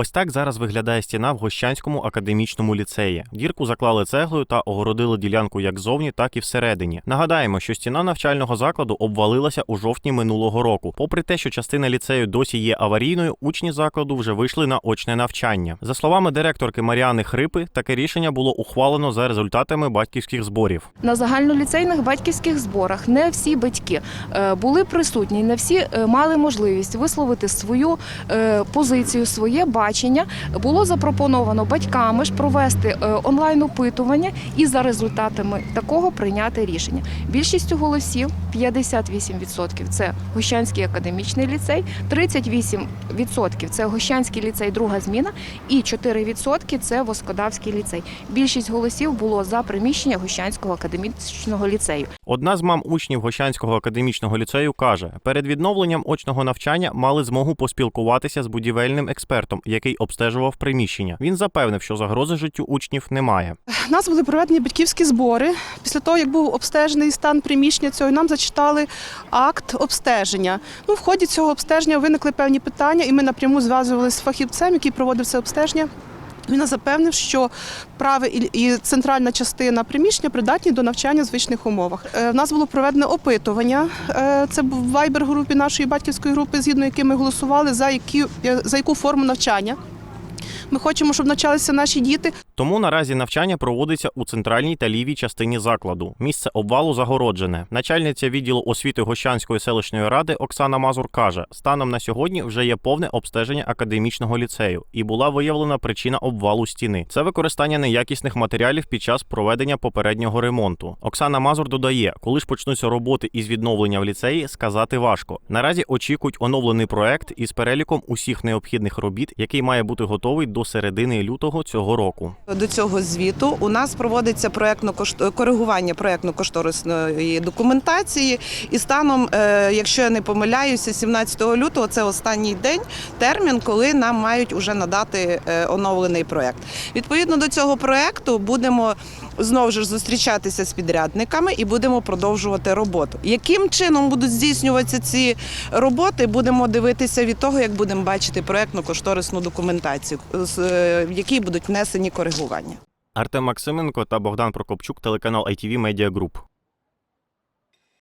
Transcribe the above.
Ось так зараз виглядає стіна в Гощанському академічному ліцеї. Дірку заклали цеглою та огородили ділянку як зовні, так і всередині. Нагадаємо, що стіна навчального закладу обвалилася у жовтні минулого року. Попри те, що частина ліцею досі є аварійною, учні закладу вже вийшли на очне навчання. За словами директорки Маріани Хрипи, таке рішення було ухвалено за результатами батьківських зборів. На загальноліцейних батьківських зборах не всі батьки е, були присутні, не всі е, мали можливість висловити свою е, позицію, своє бачення. Було запропоновано батьками ж провести е, онлайн-опитування і за результатами такого прийняти рішення. Більшістю голосів 58% – це Гощанський академічний ліцей, 38% – це Гощанський ліцей, друга зміна, і 4% – це Воскодавський ліцей. Більшість голосів було за приміщення Гощанського академічного ліцею. Одна з мам учнів Гощанського академічного ліцею каже: перед відновленням очного навчання мали змогу поспілкуватися з будівельним експертом, який обстежував приміщення. Він запевнив, що загрози життю учнів немає. У нас були проведені батьківські збори. Після того, як був обстежений стан приміщення цього, нам зачитали акт обстеження. Ну, в ході цього обстеження виникли певні питання, і ми напряму зв'язувалися з фахівцем, який проводив це обстеження. Він запевнив, що праве і центральна частина приміщення придатні до навчання в звичних умовах. Е, В нас було проведено опитування. Е, Це в вайбер-групі нашої батьківської групи, згідно якої ми голосували за які за яку форму навчання. Ми хочемо, щоб навчалися наші діти. Тому наразі навчання проводиться у центральній та лівій частині закладу. Місце обвалу загороджене. Начальниця відділу освіти Гощанської селищної ради Оксана Мазур каже: станом на сьогодні вже є повне обстеження академічного ліцею і була виявлена причина обвалу стіни. Це використання неякісних матеріалів під час проведення попереднього ремонту. Оксана Мазур додає, коли ж почнуться роботи із відновлення в ліцеї, сказати важко. Наразі очікують оновлений проект із переліком усіх необхідних робіт, який має бути готовий до середини лютого цього року. До цього звіту у нас проводиться проектно коригування проектно-кошторисної документації. І станом, е, якщо я не помиляюся, 17 лютого це останній день, термін, коли нам мають уже надати е, оновлений проект. Відповідно до цього проекту будемо знову ж зустрічатися з підрядниками і будемо продовжувати роботу. Яким чином будуть здійснюватися ці роботи, будемо дивитися від того, як будемо бачити проектно-кошторисну документацію, е, в якій будуть внесені коригування. Артем Максименко та Богдан Прокопчук, телеканал ITV Media Group.